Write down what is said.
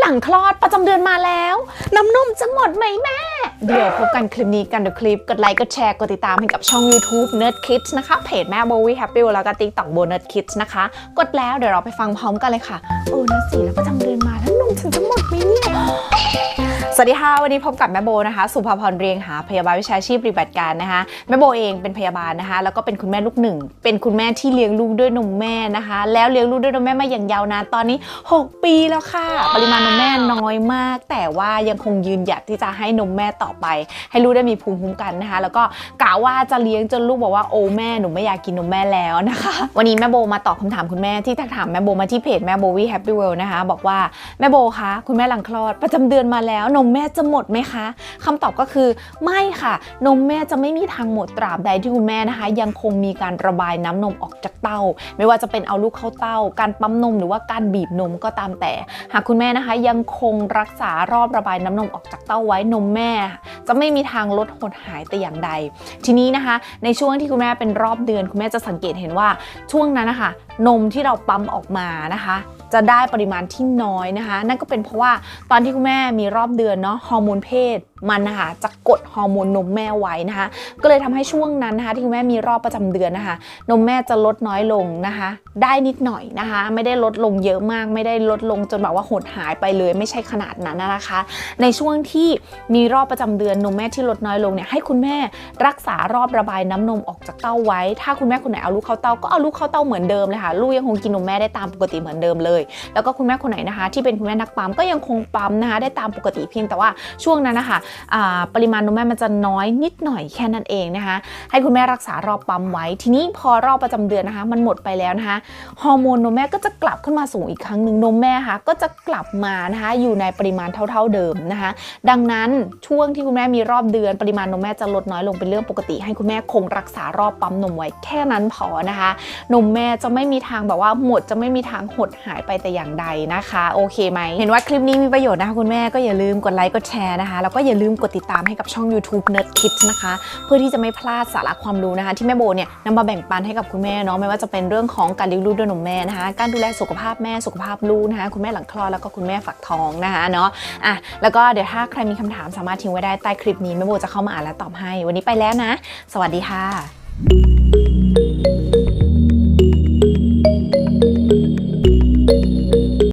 หลังคลอดประจำเดือนมาแล้ว น้ำนมจะหมดไหมแม่ เดี๋ยวพบกันคลิปนี้กันเดี๋ยวคลิป กดไลค์ กดแชร์ กดติดตามให้กับช่อง YouTube Nerd Kids นะคะ เพจแม่โบวี่แฮปปี้แล้วก็ติ๊กต็อกโบ Nerd Kids นะคะ กดแล้วเดี๋ยวเราไปฟังพร้อมกันเลยค่ะเออนะสิแล้วประจำเดือนมาแล้วนมฉันจะหมด สวัสดีค่ะ วันนี้พบกับแม่โบนะคะ สุภาพรเรียงหาพยาบาลวิชาชีพปฏิบัติการนะคะ แม่โบเองเป็นพยาบาลนะคะ แล้วก็เป็นคุณแม่ลูกหนึ่ง เป็นคุณแม่ที่เลี้ยงลูกด้วยนมแม่นะคะ แล้วเลี้ยงลูกด้วยนมแม่มาอย่างยาวนาน ตอนนี้ 6 ปีแล้วค่ะ ปริมาณนมแม่น้อยมาก แต่ว่ายังคงยืนหยัดที่จะให้นมแม่ต่อไป ให้ลูกได้มีภูมิคุ้มกันนะคะ แล้วก็กะว่าจะเลี้ยงจนลูกบอกว่าโอ้แม่หนูไม่อยากกินนมแม่แล้วนะคะ วันนี้แม่โบมาตอบคำถามคุณแม่ที่ทักถามแม่โบมาที่เพจแม่โบวี่แฮปปี้เวลนะคะ บอกว่าแม่โบคะคุณแม่หลังคลอดประจำเดือนมาแล้วนมมแม่จะหมดไหมคะคำตอบก็คือไม่ค่ะ นมแม่จะไม่มีทางหมดตราบใดที่คุณแม่นะคะ ยังคงมีการระบายน้ำนมออกจากเต้า ไม่ว่าจะเป็นเอาลูกเข้าเต้า การปั๊มนมหรือว่าการบีบนมก็ตามแต่ หากคุณแม่นะคะ ยังคงรักษารอบระบายน้ำนมออกจากเต้าไว้นมแม่ จะไม่มีทางลดหดหายแต่อย่างใด ทีนี้นะคะ ในช่วงที่คุณแม่เป็นรอบเดือน คุณแม่จะสังเกตเห็นว่าช่วงนั้นนะคะนมที่เราปั๊มออกมานะคะ จะได้ปริมาณที่น้อยนะคะ นั่นก็เป็นเพราะว่าตอนที่คุณแม่มีรอบเดือนเนาะฮอร์โมนเพศมันนะคะจะกดฮอร์โมนนมแม่ไว้นะคะ ก็เลยทำให้ช่วงนั้นนะคะ ที่คุณแม่มีรอบประจำเดือนนะคะ นมแม่จะลดน้อยลงนะคะ ได้นิดหน่อยนะคะ ไม่ได้ลดลงเยอะมาก ไม่ได้ลดลงจนแบบว่าหดหายไปเลย ไม่ใช่ขนาดนั้นนะคะ ในช่วงที่มีรอบประจำเดือนนมแม่ที่ลดน้อยลงเนี่ยให้คุณแม่รักษารอบระบายน้ำนมออกจากเต้าไว้ ถ้าคุณแม่คนไหนเอาลูกเข้าเต้าก็เอาลูกเข้าเต้าเหมือนเดิมเลยค่ะลูกยังคงกินนมแม่ได้ตามปกติเหมือนเดิมเลย แล้วก็คุณแม่คนไหนนะคะ ที่เป็นคุณแม่นักปั๊มก็ยังคงปั๊มนะคะได้ตามปกติเพียงแต่ว่าช่วงนั้นนะคะปริมาณนมแม่มันจะน้อยนิดหน่อยแค่นั้นเองนะคะ ให้คุณแม่รักษารอบปั๊มไว้ ทีนี้พอรอบประจำเดือนนะคะ มันหมดไปแล้วนะคะฮอร์โมนนมแม่ก็จะกลับขึ้นมาสูงอีกครั้งหนึ่งนมแม่ค่ะก็จะกลับมานะคะอยู่ในปริมาณเท่า ๆเดิมนะคะ ดังนั้นช่วงที่คุณแม่มีรอบเดือน ปริมาณนมแม่จะลดน้อยลงเป็นเรื่องปกติ ให้คุณแม่คงรักษารอบปั๊มนมไว้แค่นั้นพอนะคะ นมแม่จะไม่มีีทางแบบว่าหมดจะไม่มีทางหดหายไปแต่อย่างใดนะคะ โอเคไหม เห็นว่าคลิปนี้มีประโยชน์นะคะคุณแม่ก็อย่าลืมกดไลค์กดแชร์นะคะ แล้วก็อย่าลืมกดติดตามให้กับช่อง YouTube Nerd Kids นะคะ เพื่อที่จะไม่พลาดสาระความรู้นะคะ ที่แม่โบเนี่ยนำมาแบ่งปันให้กับคุณแม่เนาะไม่ว่าจะเป็นเรื่องของการเลี้ยงลูกด้วยนมแม่นะคะ การดูแลสุขภาพแม่สุขภาพลูกนะคะคุณแม่หลังคลอดแล้วก็คุณแม่ฝักท้องนะคะเนาะอะแล้วก็เดี๋ยวถ้าใครมีคำถามสามารถทิ้งไว้ได้ใต้คลิปนี้แม่โบจะเข้ามาอ่านและตอบให้ วันนี้ไปแล้วนะ สวัสดีค่ะ